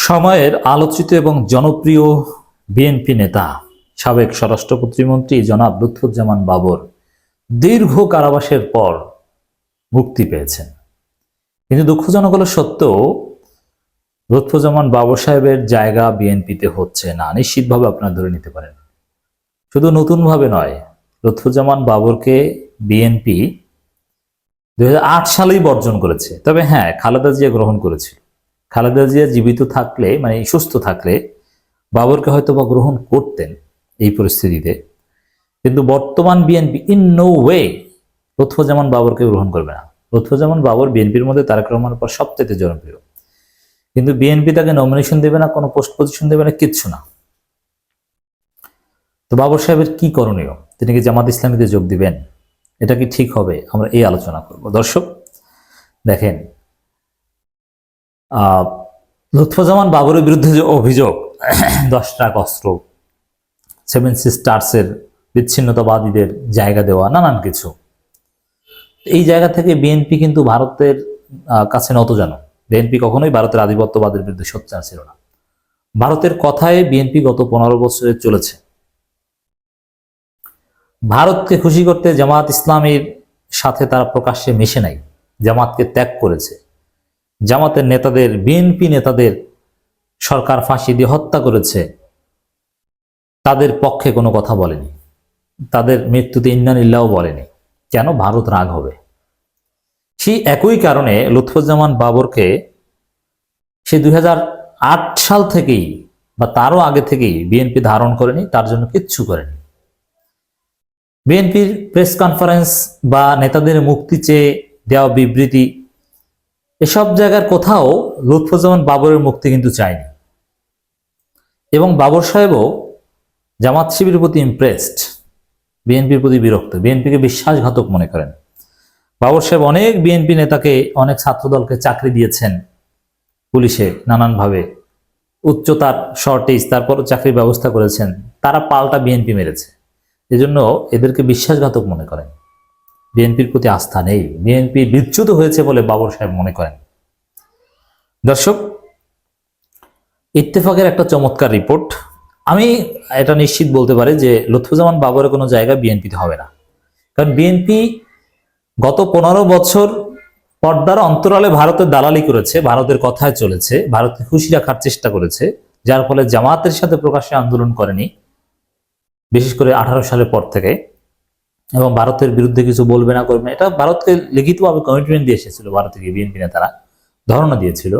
সময়ের আলোচিত এবং জনপ্রিয় বিএনপি নেতা, সাবেক স্বরাষ্ট্র প্রতিমন্ত্রী জনাব লুৎফুজ্জামান বাবর দীর্ঘ কারাবাসের পর মুক্তি পেয়েছেন। কিন্তু দুঃখজনক হলো সত্ত্বেও লুৎফুজ্জামান বাবর সাহেবের জায়গা বিএনপিতে হচ্ছে না। নিশ্চিতভাবে আপনারা ধরে নিতে পারেন। শুধু নতুনভাবে নয়, লুৎফুজ্জামান বাবরকে বিএনপি দু হাজার আট সালেই বর্জন করেছে। তবে হ্যাঁ খালেদা জিয়া গ্রহণ করেছিল। খালেদা জিয়া জীবিত থাকলে মানে সুস্থ থাকলে বাবরকে হয়তো বা গ্রহণ করতেন এই পরিস্থিতিতে। কিন্তু বর্তমান BNP in no way Lutfuzzaman বাবরকে গ্রহণ করবে না। লুৎফুজ্জামান বাবর বিএনপির মধ্যে তারেক রহমানের পর সবচেয়ে জনপ্রিয়। কিন্তু বিএনপি তাকে নমিনেশন দেবে না, কোনো পোস্ট পজিশন দেবে না, কিচ্ছু না। তো বাবর সাহেবের কি করণীয়? তিনি কি জামাত ইসলামীতে যোগ দিবেন? এটা কি ঠিক হবে? আমরা এই আলোচনা করব। দর্শক, দেখেন আহ, লুৎফুজ্জামান বাবরের বিরুদ্ধে যে অভিযোগ দশ ট্রাক অস্ত্র সেভেন সিস্টার্সের বিচ্ছিন্নতাবাদীদের জায়গা দেওয়া নানান কিছু। এই জায়গা থেকে বিএনপি কিন্তু ভারতের কাছে নত জানো বিএনপি কখনোই ভারতের আধিপত্যবাদের বিরুদ্ধে সোচ্চার ছিল না। ভারতের কথায় বিএনপি গত পনেরো বছরে চলেছে। ভারতকে খুশি করতে জামাত ইসলামের সাথে তারা প্রকাশ্যে মেশে নাই জামাতকে ত্যাগ করেছে। জামাতের নেতাদের, বিএনপি নেতাদের সরকার ফাঁসি দিয়ে হত্যা করেছে। তাদের পক্ষে কোনো কথা বলেনি। তাদের মৃত্যুতে ইন্নানিল্লাও বলেনি। কেন? ভারত রাগ হবে। সেই একই কারণে লুৎফুজ্জামান বাবরকে সে দুই হাজার আট সাল থেকেই বা তারও আগে থেকেই বিএনপি ধারণ করেনি, তার জন্য কিচ্ছু করেনি। বিএনপির প্রেস কনফারেন্স বা নেতাদের মুক্তি চেয়ে দেওয়া বিবৃতি এসব জায়গার কোথাও লুৎফুজ্জামান বাবরের মুক্তি কিন্তু চায়নি। এবং বাবর সাহেবও জামাত শিবিরের প্রতি ইমপ্রেসড বিএনপির প্রতি বিরক্ত বিএনপিকে বিশ্বাসঘাতক মনে করেন। বাবর সাহেব অনেক বিএনপি নেতাকে, অনেক ছাত্রদলকে চাকরি দিয়েছেন পুলিশে নানানভাবে। উচ্চতার শর্টেজ তারপর চাকরির ব্যবস্থা করেছেন। তারা পাল্টা বিএনপি মেরেছে। এজন্য এদেরকে বিশ্বাসঘাতক মনে করেন। বিএনপির প্রতি আস্থা নেই। বিএনপি বিচ্যুত হয়েছে বলে বাবর সাহেব মনে করেন। দর্শক, ইত্তেফাকের একটা চমৎকার রিপোর্ট। আমি এটা নিশ্চিত বলতে পারি যে লুৎফুজ্জামান বাবরের কোনো জায়গা বিএনপিতে হবে না। কারণ বিএনপি গত পনেরো বছর পর্দার অন্তরালে ভারতের দালালি করেছে, ভারতের কথায় চলেছে, ভারতকে খুশি রাখার চেষ্টা করেছে, যার ফলে জামাতের সাথে প্রকাশ্যে আন্দোলন করেনি, বিশেষ করে আঠারো সালের পর থেকে। এবং ভারতের বিরুদ্ধে কিছু বলবে না, করবে না, এটা ভারতকে লিখিতভাবে কমিটমেন্ট দিয়ে এসেছিল ভারত বিএনপি নেতারা, ধারণা দিয়েছিল।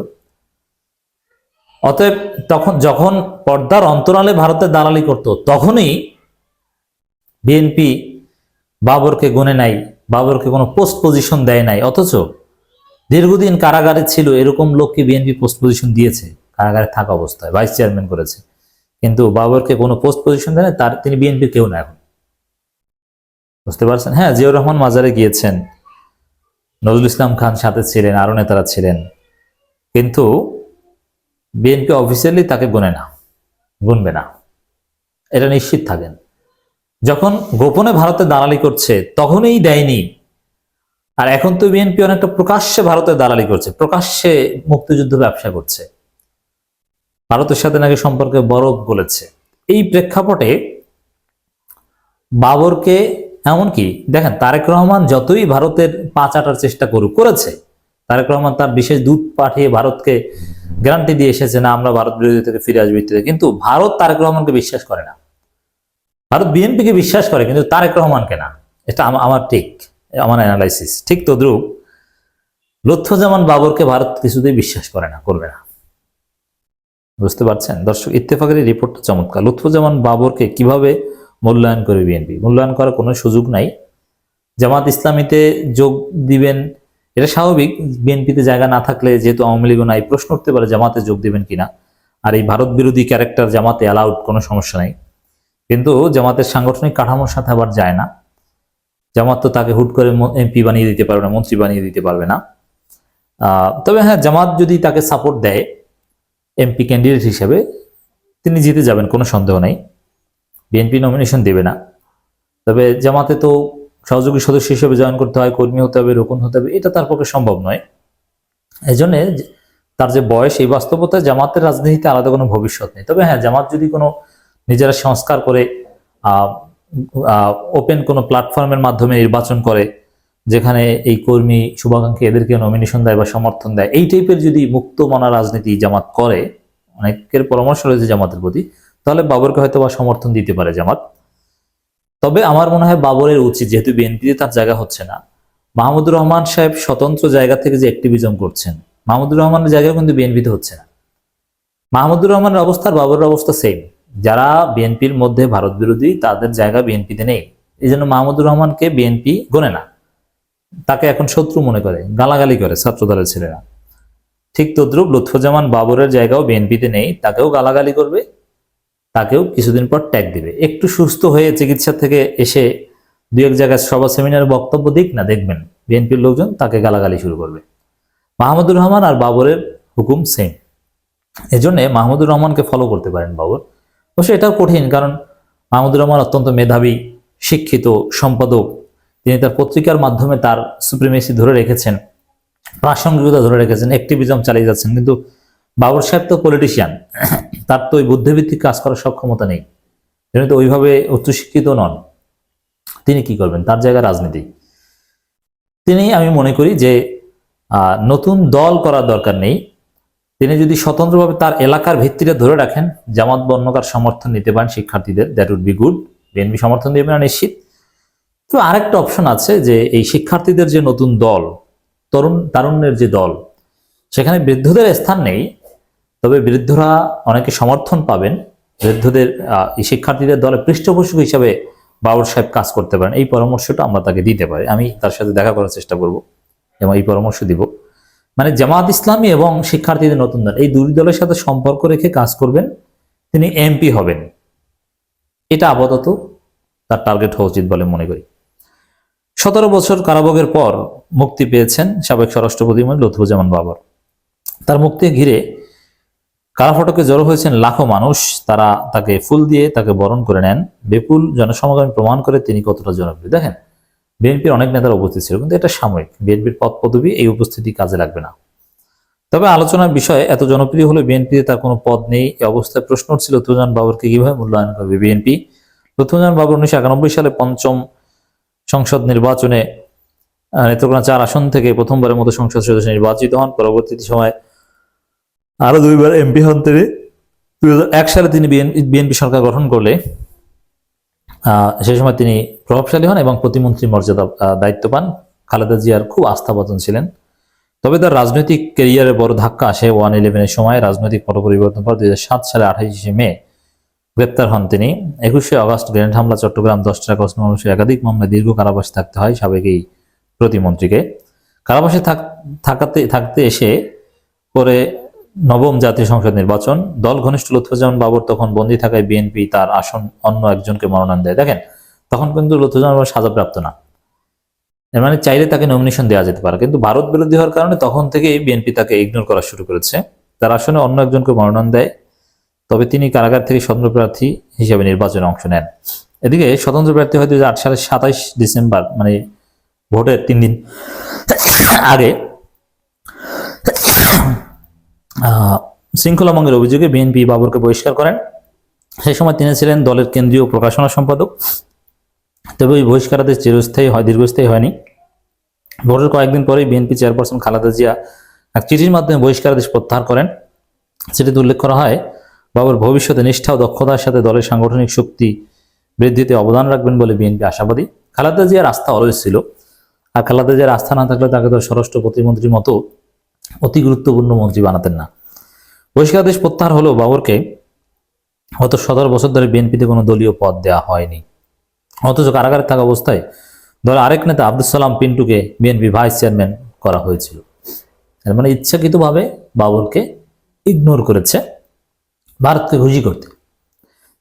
অতএব তখন যখন পর্দার অন্তরালে ভারতের দালালি করত, তখনই বিএনপি বাবরকে গুনে নাই, বাবরকে কোনো পোস্ট পজিশন দেয় নাই, অথচ দীর্ঘদিন কারাগারে ছিল, এরকম লোককে বিএনপি পোস্ট পজিশন দিয়েছে, কারাগারে থাকা অবস্থায় ভাইস চেয়ারম্যান করেছে। কিন্তু বাবরকে কোনো পোস্ট পজিশন দেয় তার, তিনি বিএনপি কেউ না এখন। বুঝতে পারছেন? হ্যাঁ জিয়াউর রহমান মাজারে গিয়েছেন। নজরুল ইসলাম খান সাথে ছিলেন, আরও নেতারা ছিলেন। কিন্তু বিএনপি অফিসিয়ালি তাকে গুনে না, গুনবে না। এটা নিশ্চিত থাকেন। যখন গোপনে ভারতে দালালি করছে, তখনই দেয়নি। আর এখন তো বিএনপি অনেকটা প্রকাশ্যে ভারতে দালালি করছে, প্রকাশ্যে মুক্তিযুদ্ধ ব্যবসা করছে। ভারতের সাথে নাকি সম্পর্কে বরফ বলেছে এই প্রেক্ষাপটে বাবরকে এমনকি দেখেন তারেক রহমান যতই ভারতের পা চাটার চেষ্টা করুক, করেছে। তারেক রহমান তার বিশেষ দূত পাঠিয়ে ভারতকে গ্যারান্টি দিয়ে এসেছে, না, আমরা ভারত বিরোধী থেকে ফিরে আসব ইত্যাদি। কিন্তু ভারত তারেক রহমানকে বিশ্বাস করে না। ভারত বিএনপিকে বিশ্বাস করে, কিন্তু তারেক রহমানকে না। এটা আমার ঠিক, আমার অ্যানালাইসিস ঠিক তদ্রুপ লুৎফুজ্জামান বাবরকে ভারত কিছুতেই বিশ্বাস করে না, করবে না। বুঝতে পারছেন? দর্শক, ইত্তেফাকের রিপোর্টটা চমৎকার। লুৎফুজ্জামান বাবরকে কীভাবে মূল্যায়ন করে বিএনপি মূল্যায়ন করার কোনো সুযোগ নাই। জামাত ইসলামীতে যোগ দিবেন, এটা স্বাভাবিক বিএনপিতে জায়গা না থাকলে যেহেতু আওয়ামী লীগও নাই, প্রশ্ন উঠতে পারে জামাতে যোগ দিবেন কিনা। আর এই ভারত বিরোধী ক্যারেক্টার জামাতে অ্যালাউড কোনো সমস্যা নাই। কিন্তু জামাতের সাংগঠনিক কাঠামোর সাথে আবার যায় না। জামাত তো তাকে হুট করে এমপি বানিয়ে দিতে পারবে না, মন্ত্রী বানিয়ে দিতে পারবে না। তবে হ্যাঁ জামাত যদি তাকে সাপোর্ট দেয় এমপি ক্যান্ডিডেট হিসেবে, তিনি জিতে যাবেন, কোনো সন্দেহ নেই। বিএনপি নমিনেশন দেবে না। তবে জামাতে তো সহযোগী সদস্য হিসেবে জয়েন করতে হয়, কর্মী হতে হবে, রোকন হতে হবে, এটা তার পক্ষে সম্ভব নয়। এই জন্যে তার যে বয়স, এই বাস্তবতায় জামাতের রাজনীতিতে আলাদা কোনো ভবিষ্যৎ নেই। তবে হ্যাঁ জামাত যদি কোনো নিজেরা সংস্কার করে ওপেন কোনো প্ল্যাটফর্মের মাধ্যমে নির্বাচন করে, যেখানে এই কর্মী শুভাকাঙ্ক্ষী এদেরকে নমিনেশন দেয় বা সমর্থন দেয়, এই টাইপের যদি মুক্ত মনা রাজনীতি জামাত করে, অনেকের পরামর্শ রয়েছে জামাতের প্রতি তাহলে বাবরকে হয়তো বা সমর্থন দিতে পারে জামাত। তবে আমার মনে হয় বাবরের উচিত, যেহেতু বিএনপিতে তার জায়গা হচ্ছে না। মাহমুদুর রহমান সাহেব স্বতন্ত্র জায়গা থেকে যে অ্যাক্টিভিজম করছেন, মাহমুদুর রহমানের জায়গায় কিন্তু বিএনপিতে হচ্ছে না। মাহমুদুর রহমানের অবস্থা আর বাবরের অবস্থা সেম যারা বিএনপির মধ্যে ভারত বিরোধী, তাদের জায়গা বিএনপিতে নেই। এই জন্য মাহমুদুর রহমানকে বিএনপি গোনে না। তাকে এখন শত্রু মনে করে, গালাগালি করে ছাত্রদলের ছেলেরা। ঠিক তদ্রুপ লুৎফুজ্জামান বাবরের জায়গাও বিএনপিতে নেই, তাকেও গালাগালি করবে। তাকেও কিছুদিন পর ট্যাগ দিবে। একটু সুস্থ হয়ে চিকিৎসা থেকে এসে দু এক জায়গায় সভা সেমিনারে বক্তব্য দিক না, দেখবেন বিএনপির লোকজন তাকে গালাগালি শুরু করবে। মাহমুদুর রহমান আর বাবরের হুকুম সেম এজন্যে মাহমুদুর রহমানকে ফলো করতে পারেন বাবর। অবশ্য এটাও কঠিন কারণ মাহমুদুর রহমান অত্যন্ত মেধাবী, শিক্ষিত, সম্পাদক। তিনি তার পত্রিকার মাধ্যমে তার সুপ্রিমেসি ধরে রেখেছেন, প্রাসঙ্গিকতা ধরে রেখেছেন অ্যাক্টিভিজম চালিয়ে যাচ্ছেন। কিন্তু বাবর সাহেব তো পলিটিশিয়ান তার তো ওই বুদ্ধিভিত্তিক কাজ করার সক্ষমতা নেই। তিনি তো ওইভাবে উচ্চশিক্ষিত নন। তিনি কি করবেন? তার জায়গায় রাজনীতি। তিনি, আমি মনে করি যে নতুন দল করার দরকার নেই। তিনি যদি স্বতন্ত্রভাবে তার এলাকার ভিত্তিটা ধরে রাখেন, জামাত বর্ণকার সমর্থন নিতে পারেন শিক্ষার্থীদের that would be good BNP সমর্থন দেবে না নিশ্চিত। তো আরেকটা অপশন আছে যে, এই শিক্ষার্থীদের যে নতুন দল, তরুণ, তারুণ্যের যে দল, সেখানে বৃদ্ধদের স্থান নেই। তবে বৃদ্ধরা অনেকে সমর্থন পাবেন। বৃদ্ধদের শিক্ষার্থীদের দলে পৃষ্ঠপোষক হিসাবে বাবর সাহেব কাজ করতে পারেন। এই পরামর্শটা আমরা তাকে দিতে পারি। আমি তার সাথে দেখা করার চেষ্টা করব এবং এই পরামর্শ দিব। মানে জামাত ইসলামী এবং শিক্ষার্থীদের নতুন দল, এই দুই দলের সাথে সম্পর্ক রেখে কাজ করবেন, তিনি এমপি হবেন। এটা আপাতত তার টার্গেট হওয়া উচিত বলে মনে করি। সতেরো বছর কারাভোগের পর মুক্তি পেয়েছেন সাবেক স্বরাষ্ট্র প্রতিমন্ত্রী লুৎফুজ্জামান বাবর। তার মুক্তি ঘিরে কারাফটকে জড়ো হয়েছেন লাখো মানুষ, তারা তাকে ফুল দিয়ে তাকে বরণ করে নেন। বিপুল জনসমাগম প্রমাণ করে তিনি কতটা জনপ্রিয়। দেখেন, বিএনপির অনেক নেতারা উপস্থিত ছিল, কিন্তু এটা সাময়িক। বিএনপির পদ পদবি এই উপস্থিতি কাজে লাগবে না। তবে আলোচনার বিষয়ে এত জনপ্রিয় হলে বিএনপিতে তার কোনো পদ নেই এই অবস্থায় প্রশ্ন উঠছিল লুৎফুজ্জামান বাবরকে কীভাবে মূল্যায়ন করবে বিএনপি? লুৎফুজ্জামান বাবর উনিশশো একানব্বই সালে পঞ্চম সংসদ নির্বাচনে নেত্রকোনা চার আসন থেকে প্রথমবারের মতো সংসদ সদস্য নির্বাচিত হন। পরবর্তী সময় আরও দুইবার এমপি হন তিনি। দুই সালে তিনি বিএনপি সরকার গঠন করলে সেই সময় তিনি প্রভাবশালী হন এবং প্রতিমন্ত্রী মর্যাদা দায়িত্ব পান। খালেদা জিয়ার খুব আস্থাভাজন ছিলেন। তবে তার রাজনৈতিক ক্যারিয়ারে বড় ধাক্কা আসে ওয়ান ইলেভেনের সময় রাজনৈতিক পট পরিবর্তন পর দুই হাজার সাত সালে আঠাইশে মে গ্রেপ্তার হন তিনি। একুশে আগস্ট গ্রেনেড হামলা, চট্টগ্রাম দশ টাকা মানুষের একাধিক মামলায় দীর্ঘ কারাবাসে থাকতে হয় সাবেক এই প্রতিমন্ত্রীকে। কারাবাসে থাক- থাকাতে, থাকতে এসে পরে নবম জাতীয় সংসদ নির্বাচন। দল ঘনিষ্ঠ লুৎফুজ্জামান বাবর তখন বন্দী থাকায় বিএনপি তার আসন অন্য একজনকে মনোনয়ন দেয়। দেখেন, তখন কিন্তু লুৎফুজ্জামান বাবর সাজাপ্রাপ্ত না। এর মানে চাইলে তাকে নমিনেশন দেওয়া যেতে পারে, কিন্তু ভারত বিরোধী হওয়ার কারণে তখন থেকেই বিএনপি তাকে ইগনোর করা শুরু করেছে। তার আসনে অন্য একজনকে মনোনয়ন দেয়, তবে তিনি কারাগার থেকে স্বতন্ত্র প্রার্থী হিসেবে নির্বাচনে অংশ নেন। এদিকে স্বতন্ত্র প্রার্থী হয় দুই সালের সাতাইশ ডিসেম্বর মানে ভোটের তিন দিন আগে আহ, শৃঙ্খলা ভঙ্গের অভিযোগে বিএনপি বাবরকে বহিষ্কার করেন। সেই সময় তিনি ছিলেন দলের কেন্দ্রীয় প্রকাশনা সম্পাদক। তবে ওই বহিষ্কারাদেশ চিরস্থায়ী হয় দীর্ঘস্থায়ী হয়নি। ভোটের কয়েকদিন পরেই বিএনপি চেয়ারপারসন খালেদা জিয়া এক চিঠির মাধ্যমে বহিষ্কারাদেশ প্রত্যাহার করেন। সেটিতে উল্লেখ করা হয় বাবর ভবিষ্যতে নিষ্ঠা ও দক্ষতার সাথে দলের সাংগঠনিক শক্তি বৃদ্ধিতে অবদান রাখবেন বলে বিএনপি আশাবাদী। খালেদা জিয়ার আস্থা অলওয়েজ ছিল। আর খালেদা জিয়ার আস্থা না থাকলে তাকে তো স্বরাষ্ট্র প্রতিমন্ত্রীর মতো অতি গুরুত্বপূর্ণ মন্ত্রী বানাতেন না। বহিষ্কারাদেশ প্রত্যাহার হলেও বাবরকে গত সতেরো বছর ধরে বিএনপিতে কোনো দলীয় পদ দেওয়া হয়নি। অথচ কারাগারে থাকা অবস্থায় দলের আরেক নেতা Abdul Salam পিন্টুকে BNP vice chairman করা হয়েছিল। এর মানে ইচ্ছাকৃতভাবে বাবরকে ইগনোর করেছে, ভারতকে খুশি করতে।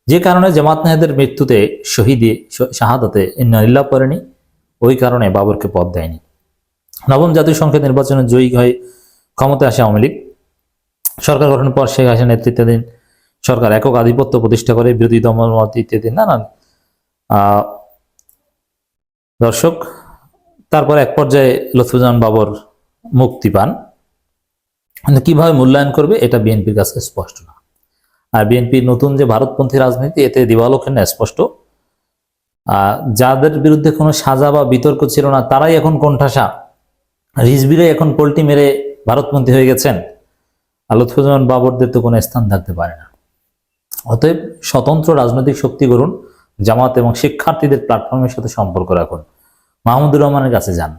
যে কারণে জামাত নেহাদের মৃত্যুতে শহীদে শাহাদাতে ইন্নালিল্লাহ করেনি ওই কারণে বাবরকে পদ দেয়নি। নবম জাতীয় সংসদ নির্বাচনে জয়ী হয়ে ক্ষমতায় আসে আওয়ামী লীগ। সরকার গঠনের পর শেখ হাসিনা নেতৃত্বাধীন সরকার একক আধিপত্য প্রতিষ্ঠা করে বিরোধী দমত ইত্যাদি নানান দর্শক তারপর এক পর্যায়ে লুৎফুজ্জামান বাবর মুক্তি পান। কিন্তু কীভাবে মূল্যায়ন করবে এটা বিএনপির কাছে স্পষ্ট না। আর বিএনপির নতুন যে ভারতপন্থী রাজনীতি এতে দিবালোকে স্পষ্ট। আহ, যাদের বিরুদ্ধে কোনো সাজা বা বিতর্ক ছিল না তারাই এখন কোণঠাসা। রিজবিরে এখন পোল্টি মেরে ভারতপন্থী হয়ে গেছেন আলুৎফুজ্জামান বাবরদের তো কোনো স্থান থাকতে পারে না। অতএব স্বতন্ত্র রাজনৈতিক শক্তি গড়ুন, জামাত এবং শিক্ষার্থীদের প্ল্যাটফর্মের সাথে সম্পর্ক রাখুন। মাহমুদুর রহমানের কাছে যান।